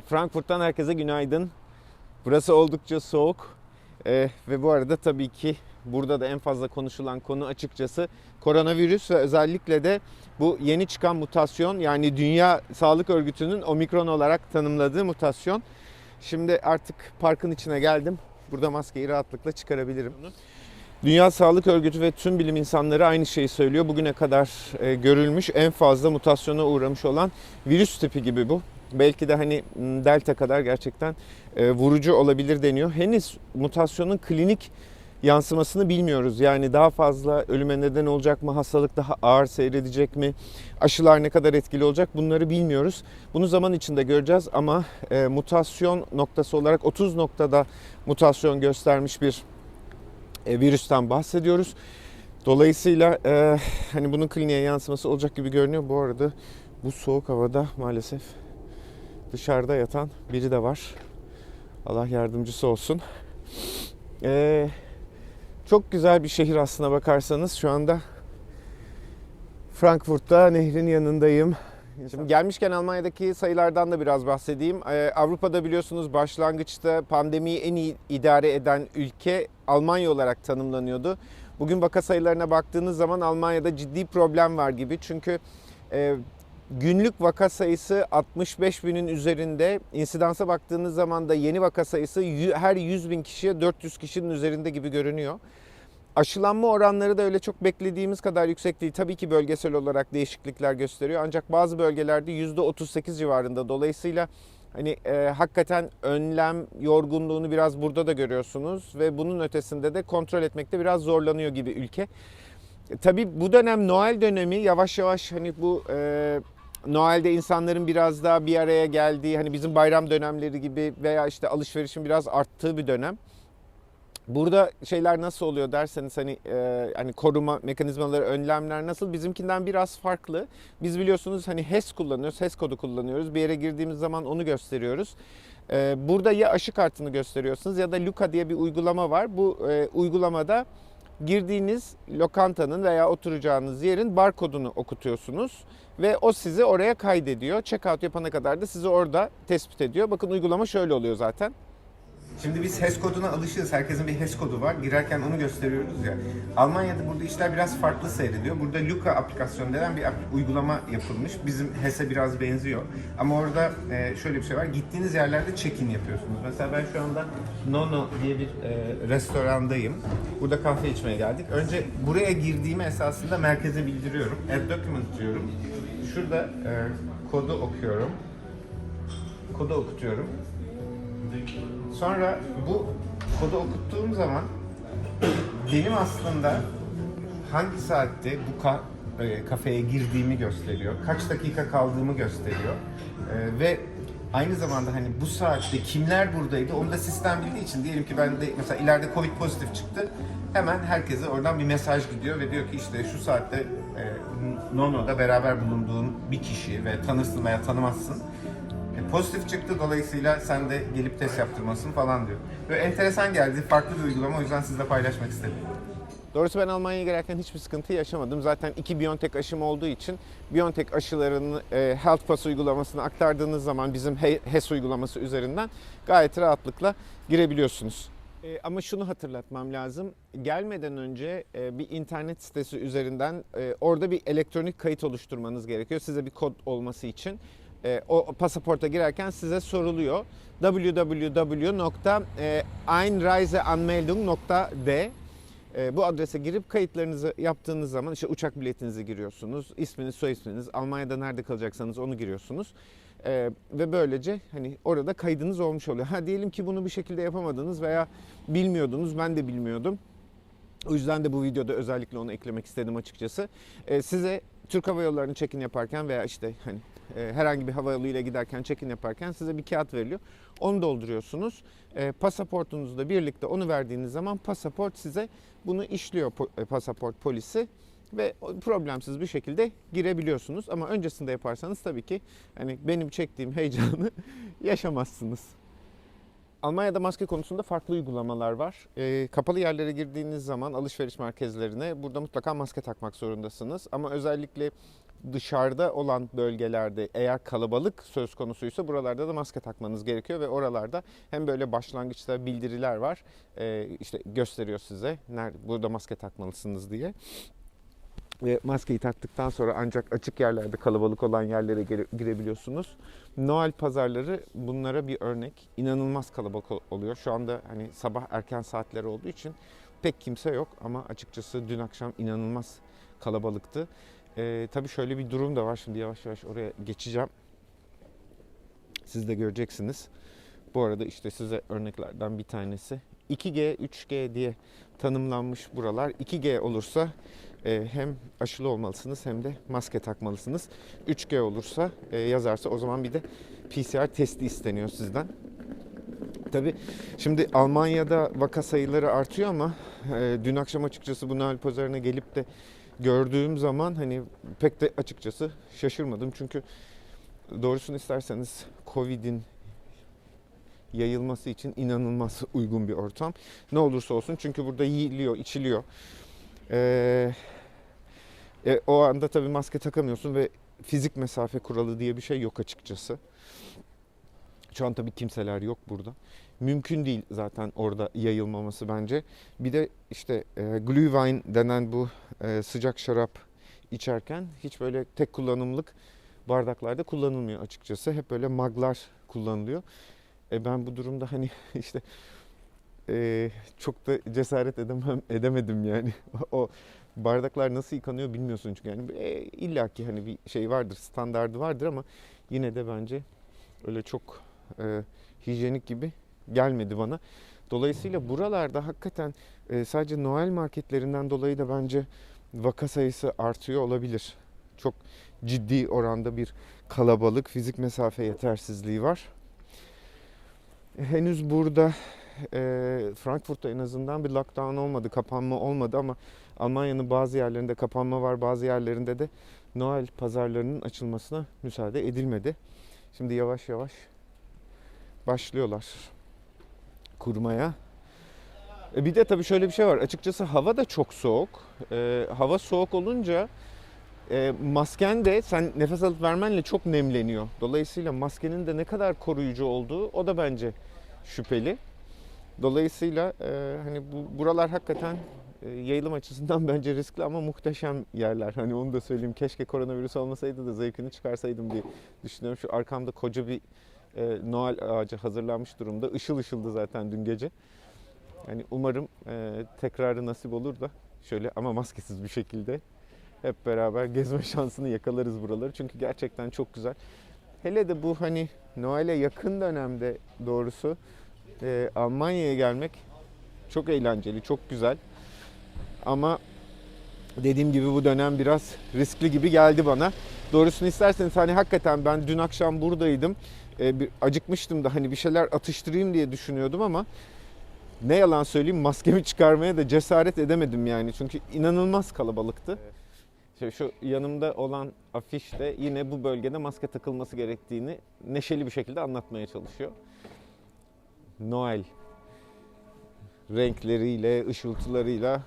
Frankfurt'tan herkese günaydın. Burası oldukça soğuk Ee, ve bu arada tabii ki burada da en fazla konuşulan konu açıkçası koronavirüs ve özellikle de bu yeni çıkan mutasyon yani Dünya Sağlık Örgütü'nün omikron olarak tanımladığı mutasyon. Şimdi artık parkın içine geldim. Burada maskeyi rahatlıkla çıkarabilirim. Dünya Sağlık Örgütü ve tüm bilim insanları aynı şeyi söylüyor. Bugüne kadar e, görülmüş en fazla mutasyona uğramış olan virüs tipi gibi bu. Belki de hani m, delta kadar gerçekten e, vurucu olabilir deniyor. Henüz mutasyonun klinik yansımasını bilmiyoruz. Yani daha fazla ölüme neden olacak mı? Hastalık daha ağır seyredecek mi? Aşılar ne kadar etkili olacak? Bunları bilmiyoruz. Bunu zaman içinde göreceğiz ama e, mutasyon noktası olarak 30 noktada mutasyon göstermiş bir e, virüsten bahsediyoruz. Dolayısıyla e, hani bunun kliniğe yansıması olacak gibi görünüyor. Bu arada bu soğuk havada maalesef dışarıda yatan biri de var. Allah yardımcısı olsun. E, çok güzel bir şehir aslına bakarsanız şu anda Frankfurt'ta nehrin yanındayım. Şimdi gelmişken Almanya'daki sayılardan da biraz bahsedeyim. Ee, Avrupa'da biliyorsunuz başlangıçta pandemiyi en iyi idare eden ülke Almanya olarak tanımlanıyordu. Bugün vaka sayılarına baktığınız zaman Almanya'da ciddi problem var gibi. Çünkü e, günlük vaka sayısı 65 binin üzerinde. İnsidansa baktığınız zaman da yeni vaka sayısı her 100 bin kişiye 400 kişinin üzerinde gibi görünüyor. Aşılanma oranları da öyle çok beklediğimiz kadar yüksek değil. Tabii ki bölgesel olarak değişiklikler gösteriyor. Ancak bazı bölgelerde %38 civarında. Dolayısıyla hani e, hakikaten önlem yorgunluğunu biraz burada da görüyorsunuz ve bunun ötesinde de kontrol etmekte biraz zorlanıyor gibi ülke. E, tabii bu dönem Noel dönemi yavaş yavaş hani bu e, Noel'de insanların biraz daha bir araya geldiği hani bizim bayram dönemleri gibi veya işte alışverişin biraz arttığı bir dönem. Burada şeyler nasıl oluyor derseniz hani e, hani koruma mekanizmaları, önlemler nasıl? Bizimkinden biraz farklı. Biz biliyorsunuz hani HES kullanıyoruz, HES kodu kullanıyoruz. Bir yere girdiğimiz zaman onu gösteriyoruz. E, burada ya aşı kartını gösteriyorsunuz ya da Luka diye bir uygulama var. Bu e, uygulamada girdiğiniz lokantanın veya oturacağınız yerin barkodunu okutuyorsunuz ve o sizi oraya kaydediyor. Checkout yapana kadar da sizi orada tespit ediyor. Bakın uygulama şöyle oluyor zaten. Şimdi biz HES koduna alışığız. Herkesin bir HES kodu var. Girerken onu gösteriyoruz ya. Almanya'da burada işler biraz farklı seyrediyor. Burada Luka aplikasyonu denen bir uygulama yapılmış. Bizim HES'e biraz benziyor. Ama orada e, şöyle bir şey var. Gittiğiniz yerlerde check-in yapıyorsunuz. Mesela ben şu anda Nono diye bir e, restorandayım. Burada kahve içmeye geldik. Önce buraya girdiğimi esasında merkeze bildiriyorum. Add document diyorum. Şurada e, kodu okuyorum. Kodu okutuyorum. Sonra bu kodu okuttuğum zaman benim aslında hangi saatte bu ka- e, kafeye girdiğimi gösteriyor. Kaç dakika kaldığımı gösteriyor. E, ve aynı zamanda hani bu saatte kimler buradaydı onu da sistem bildiği için diyelim ki ben de mesela ileride Covid pozitif çıktı. Hemen herkese oradan bir mesaj gidiyor ve diyor ki işte şu saatte Nono'da beraber bulunduğun bir kişi ve tanırsın veya tanımazsın. E, pozitif çıktı dolayısıyla sen de gelip test yaptırmasın falan diyor. Böyle enteresan geldi, farklı bir uygulama o yüzden sizle paylaşmak istedim. Doğrusu ben Almanya'ya gelirken hiçbir sıkıntı yaşamadım. Zaten iki BioNTech aşım olduğu için BioNTech aşılarının e, Health Pass uygulamasını aktardığınız zaman bizim He- HES uygulaması üzerinden gayet rahatlıkla girebiliyorsunuz. E, ama şunu hatırlatmam lazım. Gelmeden önce e, bir internet sitesi üzerinden e, orada bir elektronik kayıt oluşturmanız gerekiyor. Size bir kod olması için. E, o pasaporta girerken size soruluyor. www.einreiseanmeldung.de e, bu adrese girip kayıtlarınızı yaptığınız zaman işte uçak biletinizi giriyorsunuz. isminiz, soy isminiz, Almanya'da nerede kalacaksanız onu giriyorsunuz. E, ve böylece hani orada kaydınız olmuş oluyor. Ha diyelim ki bunu bir şekilde yapamadınız veya bilmiyordunuz. Ben de bilmiyordum. O yüzden de bu videoda özellikle onu eklemek istedim açıkçası. E, size Türk Hava Yolları'nı check-in yaparken veya işte hani e, herhangi bir hava yoluyla giderken check-in yaparken size bir kağıt veriliyor. Onu dolduruyorsunuz. E, pasaportunuzla birlikte onu verdiğiniz zaman pasaport size bunu işliyor po- e, pasaport polisi ve problemsiz bir şekilde girebiliyorsunuz. Ama öncesinde yaparsanız tabii ki hani benim çektiğim heyecanı yaşamazsınız. Almanya'da maske konusunda farklı uygulamalar var. Ee, kapalı yerlere girdiğiniz zaman alışveriş merkezlerine burada mutlaka maske takmak zorundasınız. Ama özellikle dışarıda olan bölgelerde eğer kalabalık söz konusuysa buralarda da maske takmanız gerekiyor ve oralarda hem böyle başlangıçta bildiriler var e, işte gösteriyor size nerede burada maske takmalısınız diye. Ve maskeyi taktıktan sonra ancak açık yerlerde kalabalık olan yerlere gire- girebiliyorsunuz. Noel pazarları bunlara bir örnek. İnanılmaz kalabalık ol- oluyor. Şu anda hani sabah erken saatleri olduğu için pek kimse yok ama açıkçası dün akşam inanılmaz kalabalıktı. Ee, tabii şöyle bir durum da var. Şimdi yavaş yavaş oraya geçeceğim. Siz de göreceksiniz. Bu arada işte size örneklerden bir tanesi. 2G, 3G diye tanımlanmış buralar. 2G olursa hem aşılı olmalısınız hem de maske takmalısınız. 3G olursa e, yazarsa o zaman bir de PCR testi isteniyor sizden. Tabii şimdi Almanya'da vaka sayıları artıyor ama e, dün akşam açıkçası bu Noel pazarına gelip de gördüğüm zaman hani pek de açıkçası şaşırmadım. Çünkü doğrusunu isterseniz Covid'in yayılması için inanılmaz uygun bir ortam. Ne olursa olsun çünkü burada yiyiliyor, içiliyor. Ee, e, o anda tabii maske takamıyorsun ve fizik mesafe kuralı diye bir şey yok açıkçası. Şu an tabii kimseler yok burada. Mümkün değil zaten orada yayılmaması bence. Bir de işte e, Glühwein denen bu e, sıcak şarap içerken hiç böyle tek kullanımlık bardaklarda kullanılmıyor açıkçası. Hep böyle maglar kullanılıyor. E ben bu durumda hani işte e, çok da cesaret edemem edemedim yani. o bardaklar nasıl yıkanıyor bilmiyorsun çünkü yani e, illaki hani bir şey vardır, standardı vardır ama yine de bence öyle çok e, hijyenik gibi gelmedi bana. Dolayısıyla buralarda hakikaten e, sadece Noel marketlerinden dolayı da bence vaka sayısı artıyor olabilir. Çok ciddi oranda bir kalabalık, fizik mesafe yetersizliği var. Henüz burada e, Frankfurt'ta en azından bir lockdown olmadı, kapanma olmadı ama Almanya'nın bazı yerlerinde kapanma var, bazı yerlerinde de Noel pazarlarının açılmasına müsaade edilmedi. Şimdi yavaş yavaş başlıyorlar kurmaya. E bir de tabii şöyle bir şey var. Açıkçası hava da çok soğuk. E, hava soğuk olunca e, masken de sen nefes alıp vermenle çok nemleniyor. Dolayısıyla maskenin de ne kadar koruyucu olduğu o da bence şüpheli. Dolayısıyla e, hani bu buralar hakikaten e, yayılım açısından bence riskli ama muhteşem yerler. Hani onu da söyleyeyim. Keşke koronavirüs olmasaydı da zevkini çıkarsaydım diye düşünüyorum. Şu arkamda koca bir e, Noel ağacı hazırlanmış durumda. Işıl ışıldı zaten dün gece. Yani umarım e, tekrarı nasip olur da şöyle ama maskesiz bir şekilde hep beraber gezme şansını yakalarız buraları. Çünkü gerçekten çok güzel. Hele de bu hani Noel'e yakın dönemde doğrusu e, Almanya'ya gelmek çok eğlenceli, çok güzel. Ama dediğim gibi bu dönem biraz riskli gibi geldi bana. Doğrusunu isterseniz hani hakikaten ben dün akşam buradaydım. E, bir acıkmıştım da hani bir şeyler atıştırayım diye düşünüyordum ama ne yalan söyleyeyim maskemi çıkarmaya da cesaret edemedim yani. Çünkü inanılmaz kalabalıktı. İşte şu yanımda olan afiş de yine bu bölgede maske takılması gerektiğini neşeli bir şekilde anlatmaya çalışıyor. Noel renkleriyle, ışıltılarıyla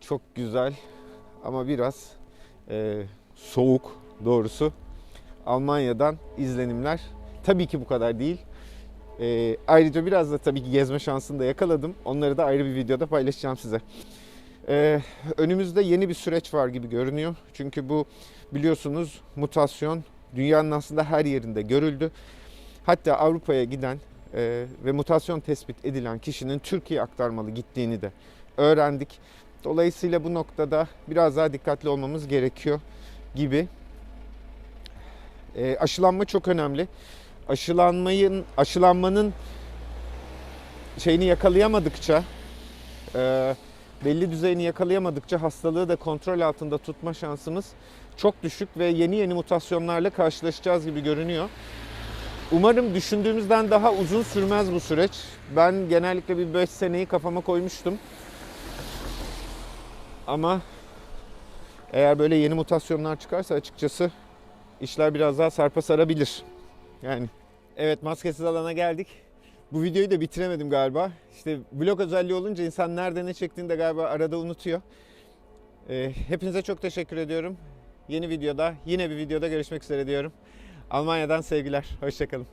çok güzel ama biraz e, soğuk doğrusu. Almanya'dan izlenimler tabii ki bu kadar değil. E, ayrıca biraz da tabii ki gezme şansını da yakaladım. Onları da ayrı bir videoda paylaşacağım size. E, önümüzde yeni bir süreç var gibi görünüyor. Çünkü bu biliyorsunuz mutasyon dünyanın aslında her yerinde görüldü. Hatta Avrupa'ya giden e, ve mutasyon tespit edilen kişinin Türkiye aktarmalı gittiğini de öğrendik. Dolayısıyla bu noktada biraz daha dikkatli olmamız gerekiyor gibi. E, aşılanma çok önemli. Aşılanmayın, aşılanmanın şeyini yakalayamadıkça, e, belli düzeyini yakalayamadıkça hastalığı da kontrol altında tutma şansımız çok düşük ve yeni yeni mutasyonlarla karşılaşacağız gibi görünüyor. Umarım düşündüğümüzden daha uzun sürmez bu süreç. Ben genellikle bir 5 seneyi kafama koymuştum. Ama eğer böyle yeni mutasyonlar çıkarsa açıkçası işler biraz daha sarpa sarabilir. Yani evet maskesiz alana geldik. Bu videoyu da bitiremedim galiba. İşte vlog özelliği olunca insan nerede ne çektiğini de galiba arada unutuyor. Ee, hepinize çok teşekkür ediyorum. yeni videoda, yine bir videoda görüşmek üzere diyorum. Almanya'dan sevgiler. Hoşçakalın.